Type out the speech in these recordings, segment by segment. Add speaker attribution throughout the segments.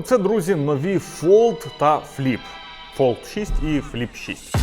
Speaker 1: Оце, друзі, нові Fold та Flip. Fold 6 і Flip 6.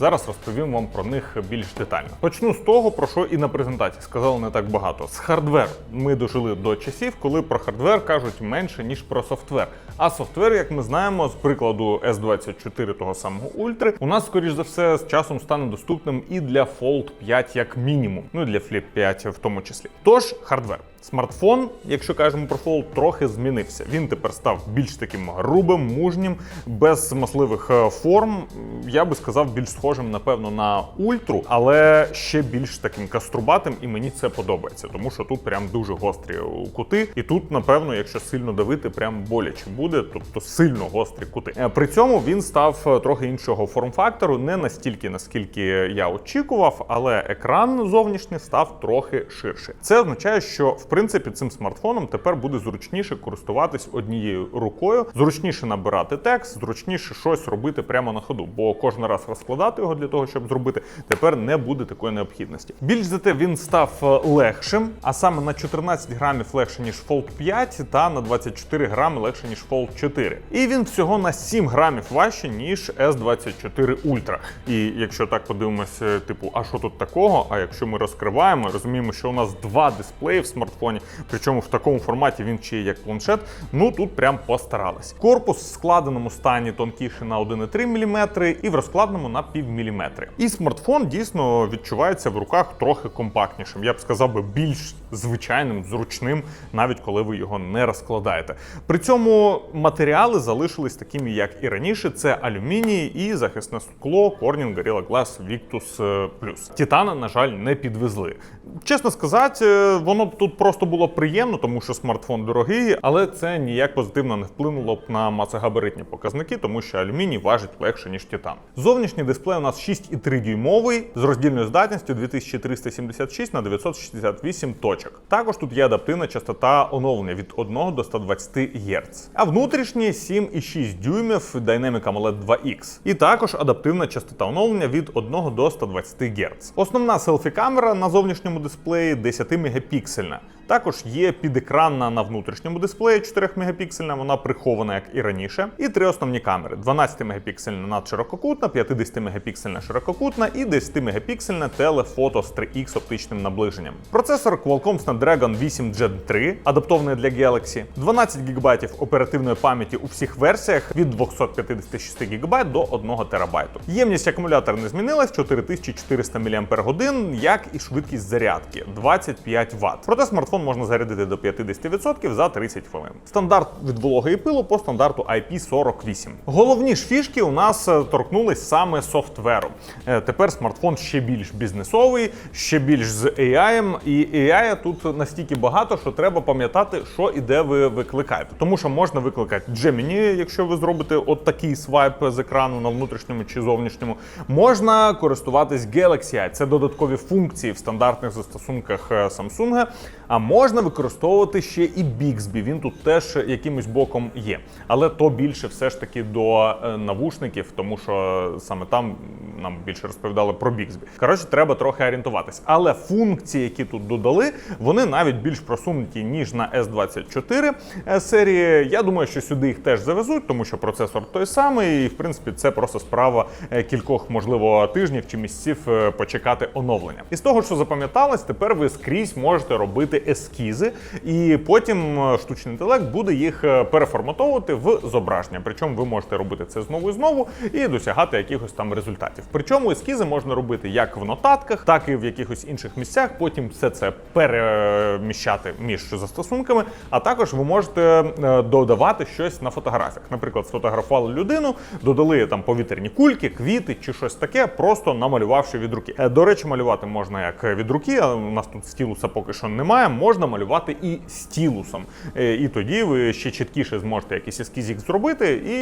Speaker 1: Зараз розповім вам про них більш детально. Почну з того, про що і на презентації сказали не так багато. З хардвер ми дожили до часів, коли про хардвер кажуть менше ніж про софтвер. А софтвер, як ми знаємо, з прикладу S24 того самого Ультри, у нас скоріш за все з часом стане доступним і для Fold 5 як мінімум, ну і для Flip 5 в тому числі. Тож хардвер. Смартфон, якщо кажемо про Fold, трохи змінився. Він тепер став більш таким грубим, мужнім, без масливих е, форм. Я би сказав, більш схожим, напевно, на ультру, але ще більш таким каструбатим, і мені це подобається, тому що тут прям дуже гострі кути. І тут, напевно, якщо сильно давити, прям боляче буде, тобто сильно гострі кути. Е, При цьому він став е, трохи іншого форм-фактору, не настільки, наскільки я очікував, але екран зовнішній став трохи ширше. Це означає, що в принципі цим смартфоном тепер буде зручніше користуватись однією рукою, зручніше набирати текст, зручніше щось робити прямо на ходу, бо кожен раз розкладати його для того, щоб зробити, тепер не буде такої необхідності. Більш за те, він став е, легшим, а саме на 14 грамів легше ніж Fold 5 та на 24 грами легше ніж Fold 4. І він всього на 7 грамів важче ніж S24 Ultra. І якщо так подивимося, типу, а що тут такого? А якщо ми розкриваємо, розуміємо, що у нас два дисплеї в смартфоні, причому в такому форматі він ще як планшет. Ну тут прям постарались. Корпус в складеному стані тонкіше на 1,3 мм і в розкладеному на пів міліметри. І смартфон дійсно відчувається в руках трохи компактнішим. Я б сказав би більш звичайним, зручним, навіть коли ви його не розкладаєте. При цьому матеріали залишились такими, як і раніше: це алюміній і захисне скло Corning Gorilla Glass Victus е, Plus. Титана, на жаль, не підвезли. Чесно сказати, е, воно тут просто було приємно, тому що смартфон дорогий, але це ніяк позитивно не вплинуло б на масогабаритні показники, тому що алюміній важить легше ніж титан. Зовнішній дисплей у нас 6,3 дюймовий з роздільною здатністю 2376 на 968 точок. Також тут є адаптивна частота оновлення від 1 до 120 Гц. А внутрішній 7,6 дюймів Dynamic AMOLED 2X. І також адаптивна частота оновлення від 1 до 120 Гц. Основна селфі-камера на зовнішньому дисплеї 10 мегапіксельна. Також є підекранна на внутрішньому дисплеї 4 мегапіксельна, вона прихована як і раніше. І три основні камери: 12 мегапіксельна надширококутна, 50 мегапіксельна ширококутна і 10 мегапіксельна телефото з 3X оптичним наближенням. Процесор Qualcomm Snapdragon 8 Gen 3, адаптований для Galaxy, 12 ГБ оперативної пам'яті у всіх версіях від 256 ГБ до 1 ТБ. Ємність акумулятора не змінилась 4400 мАч, як і швидкість зарядки 25 Вт. Проте смартфон можна зарядити до 50% за 30 хвилин. Стандарт від вологи і пилу по стандарту IP48. Головні ж фішки у нас е, торкнулись саме софтверу. Е, Тепер смартфон ще більш бізнесовий, ще більш з AI, і AI тут настільки багато, що треба пам'ятати, що і де ви викликаєте. Тому що можна викликати Gemini, якщо ви зробите от такий свайп з екрану на внутрішньому чи зовнішньому. Можна користуватись Galaxy Eye. Це додаткові функції в стандартних застосунках е, Samsung. А можна використовувати ще і Bixby. Він тут теж якимось боком є. Але то більше все ж таки до е, навушників, тому що саме там нам більше розповідали про Bixby. Коротше, треба трохи орієнтуватись. Але функції, які тут додали, вони навіть більш просунуті, ніж на S24 е, серії. Я думаю, що сюди їх теж завезуть, тому що процесор той самий, і в принципі це просто справа е, кількох, можливо, тижнів чи місяців почекати оновлення. І з того, що запам'яталось, тепер ви скрізь можете робити ескізи, і потім е, штучний інтелект буде їх е, переформатовувати в зображення. Причому ви можете робити це знову і знову і досягати якихось там результатів. Причому ескізи можна робити як в нотатках, так і в якихось інших місцях. Потім все це переміщати між застосунками. А також ви можете е, додавати щось на фотографіях. Наприклад, сфотографували людину, додали там повітряні кульки, квіти чи щось таке, просто намалювавши від руки. До речі, малювати можна як від руки, але у нас тут стілуса поки що немає. Можна малювати і стілусом. Е, І тоді ви ще чіткіше зможете якийсь ескізік зробити і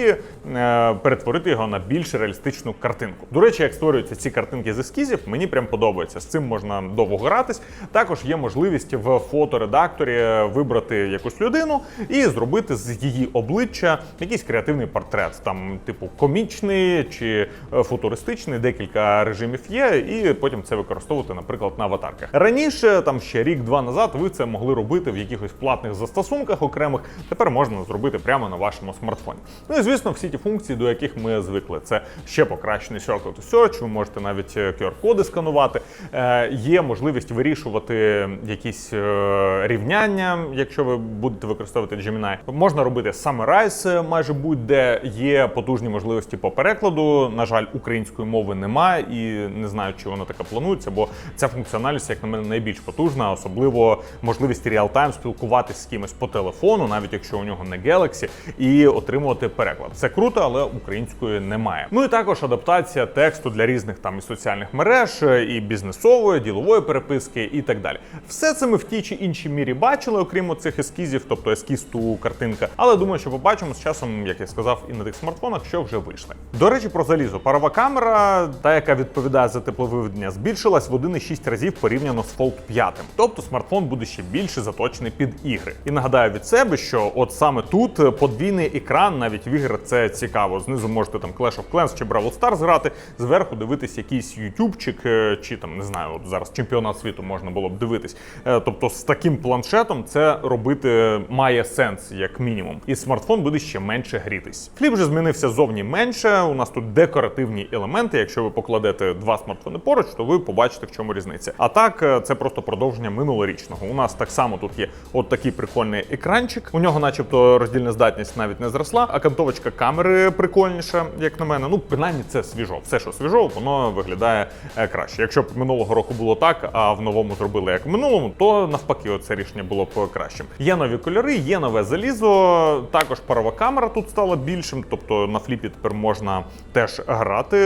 Speaker 1: е, перетворити його на більш реалістичну картинку. До речі, як створюються ці картинки з ескізів, мені прям подобається. З цим можна довго гратись. Також є можливість в фоторедакторі вибрати якусь людину і зробити з її обличчя якийсь креативний портрет, там, типу, комічний чи е, футуристичний, декілька режимів є, і потім це використовувати, наприклад, на аватарках. Раніше, там ще рік-два назад, ви це могли робити в якихось платних застосунках окремих. Тепер можна зробити прямо на вашому смартфоні. Ну і звісно, всі ті функції, до яких ми звикли. Це ще покращений Circle to Search, ви можете навіть е, QR-коди сканувати. Е, є можливість вирішувати якісь е, рівняння, якщо ви будете використовувати Gemini. Можна робити Summarize е, майже будь-де. Є потужні можливості по перекладу. На жаль, української мови немає і не знаю, чи вона така планується, бо ця функціональність, як на мене, найбільш потужна, особливо можливість реал-тайм спілкуватися з кимось по телефону, навіть якщо у нього не Galaxy, і отримувати переклад. Це круто, але української немає. Ну і також адаптація тексту для різних там і соціальних мереж, і бізнесової, ділової переписки, і так далі. Все це ми в тій чи іншій мірі бачили, окрім цих ескізів, тобто ескіз ту картинка. Але думаю, що побачимо з часом, як я сказав, і на тих смартфонах, що вже вийшли. До речі, про залізо. Парова камера, та яка відповідає за тепловиведення, збільшилась в 1,6 разів порівняно з Fold 5. Тобто смартфон буде ще більше заточений під ігри. І нагадаю від себе, що от саме тут подвійний екран, навіть в ігр це цікаво. Знизу можете там Clash of Clans чи Brawl Stars грати, зверху дивитись якийсь ютубчик, е, чи там не знаю, от зараз чемпіонат світу можна було б дивитись. Е, Тобто з таким планшетом це робити має сенс, як мінімум. І смартфон буде ще менше грітись. Фліп вже змінився зовні менше. У нас тут декоративні елементи. Якщо ви покладете два смартфони поруч, то ви побачите, в чому різниця. А так, е, це просто продовження минулорічного. Нас так само тут є от такий прикольний екранчик. У нього, начебто, роздільна здатність навіть не зросла, а кантовочка камери прикольніша, як на мене. Ну, принаймні, це свіжо. Все, що свіжо, воно виглядає е, краще. Якщо б минулого року було так, а в новому зробили як в минулому, то навпаки, це рішення було б кращим. Є нові кольори, є нове залізо. Також парова камера тут стала більшим, тобто на фліпі тепер можна теж грати,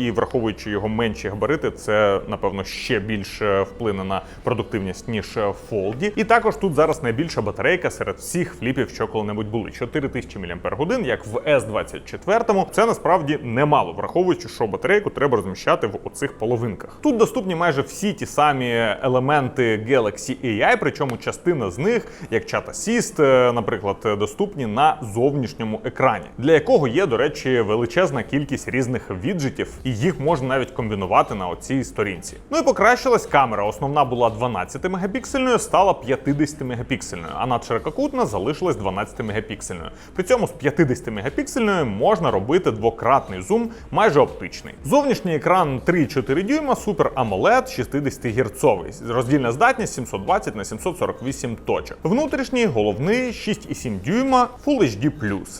Speaker 1: і враховуючи його менші габарити, це напевно ще більше вплине на продуктивність ніж в фолді. І також тут зараз найбільша батарейка серед всіх фліпів, що коли-небудь були 4000 мАч, як в S24. Це насправді немало, враховуючи, що батарейку треба розміщати в оцих половинках. Тут доступні майже всі ті самі елементи Galaxy AI, причому частина з них, як Chat Assist, е, наприклад, доступні на зовнішньому екрані, для якого є, до речі, величезна кількість різних віджитів, і їх можна навіть комбінувати на оцій сторінці. Ну і покращилась камера. Основна була 12 мегапіксельною, стала 50 мегапіксельною, а надширококутна залишилась 12 мегапіксельною. При цьому з 50 мегапіксельною можна робити двократний зум, майже оптичний. Зовнішній екран 3,4 дюйма, Super AMOLED 60 герцовий. Роздільна здатність 720 на 748 точок. Внутрішній головний 6,7 дюйма Full HD+,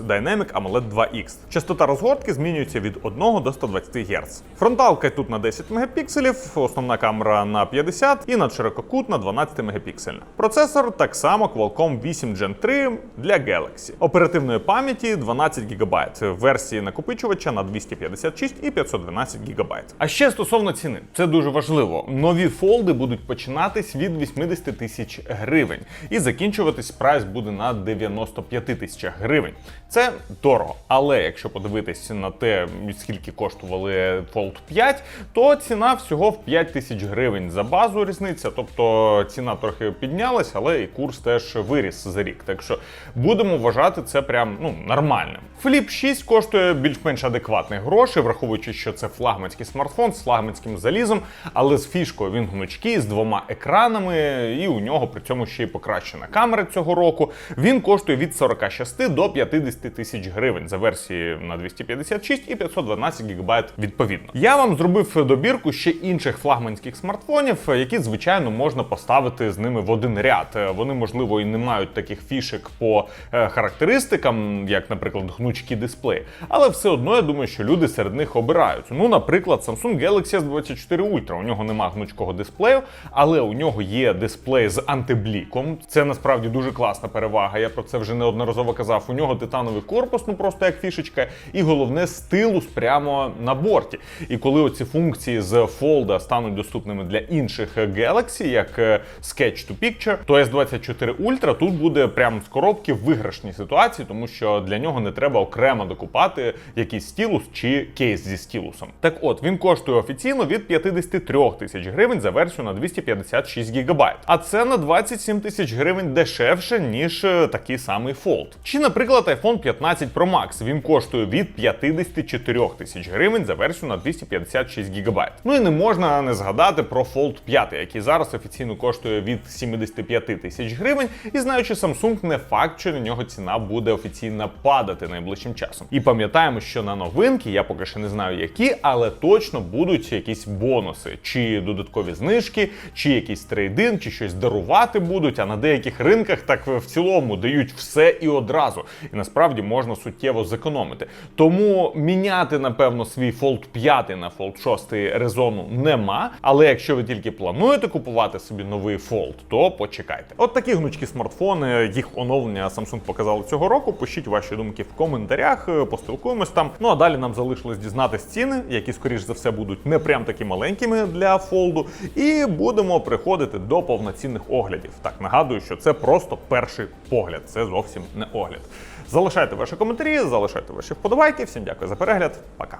Speaker 1: Dynamic AMOLED 2X. Частота розгортки змінюється від 1 до 120 Гц. Фронталка тут на 10 мегапікселів, основна камера на 50 і надширококутна 12 мегапіксельна. Процесор так само Qualcomm 8 Gen 3 для Galaxy. Оперативної пам'яті 12 ГБ, версії накопичувача на 256 і 512 ГБ. А ще стосовно ціни, це дуже важливо. Нові фолди будуть починатись від 80 тисяч гривень і закінчуватись прайс буде на 95 тисячах гривень. Це дорого. Але якщо подивитись на те, скільки коштували Fold 5, то ціна всього в 5 тисяч гривень за базу різниця. Тобто ціна трохи піднялась, але і курс теж виріс за рік. Так що будемо вважати це прям ну нормальним. Flip 6 коштує більш-менш адекватних грошей, враховуючи, що це флагманський смартфон з флагманським залізом, але з фішкою він гнучкий, з двома екранами, і у нього при цьому ще й покращена камера цього року. Він коштує від 46 до 50 тисяч гривень за версії на 256 і 512 ГБ відповідно. Я вам зробив добірку ще інших флагманських смартфонів, які звичайно можна поставити з ними в один ряд. Вони можливо і не мають таких фішек по е, характеристикам, як, наприклад, гнучкі дисплеї, але все одно я думаю, що люди серед них обирають. Ну, наприклад, Samsung Galaxy S24 Ultra. У нього нема гнучкого дисплею, але у нього є дисплей з антибліком. Це насправді дуже класна перевага. Я про це вже неодноразово казав. У нього титановий корпус, ну просто як фішечка, і головне стилус прямо на борті. І коли оці функції з Fold стануть доступними для інших Galaxy, як е, Sketch Edge-to-Picture, то S24 Ultra тут буде прямо з коробки в виграшній ситуації, тому що для нього не треба окремо докупати якийсь стілус чи кейс зі стілусом. Так от він коштує офіційно від 53 тисяч гривень за версію на 256 гігабайт. А це на 27 тисяч гривень дешевше, ніж е, такий самий Fold. Чи, наприклад, iPhone 15 Pro Max. Він коштує від 54 тисяч гривень за версію на 256 гігабайт. Ну і не можна не згадати про Fold 5, який зараз офіційно коштує від 75 тисяч гривень. І знаючи Samsung, не факт, що на нього ціна буде офіційно падати найближчим часом. І пам'ятаємо, що на новинки я поки що не знаю які, але точно будуть якісь бонуси, чи додаткові знижки, чи якийсь трейдин, чи щось дарувати будуть. А на деяких ринках так в цілому дають все і одразу. І насправді можна суттєво зекономити. Тому міняти, напевно, свій Fold 5 на Fold 6 резону нема. Але якщо ви тільки плануєте купувати собі новий Fold, то почекайте. От такі гнучкі смартфони, їх оновлення Samsung показали цього року. Пишіть ваші думки в коментарях, е, поспілкуємось там. Ну а далі нам залишилось дізнатись ціни, які скоріш за все будуть не прям такі маленькими для фолду, і будемо приходити до повноцінних оглядів. Так нагадую, що це просто перший погляд, це зовсім не огляд. Залишайте ваші коментарі, залишайте ваші вподобайки. Всім дякую за перегляд. Пока.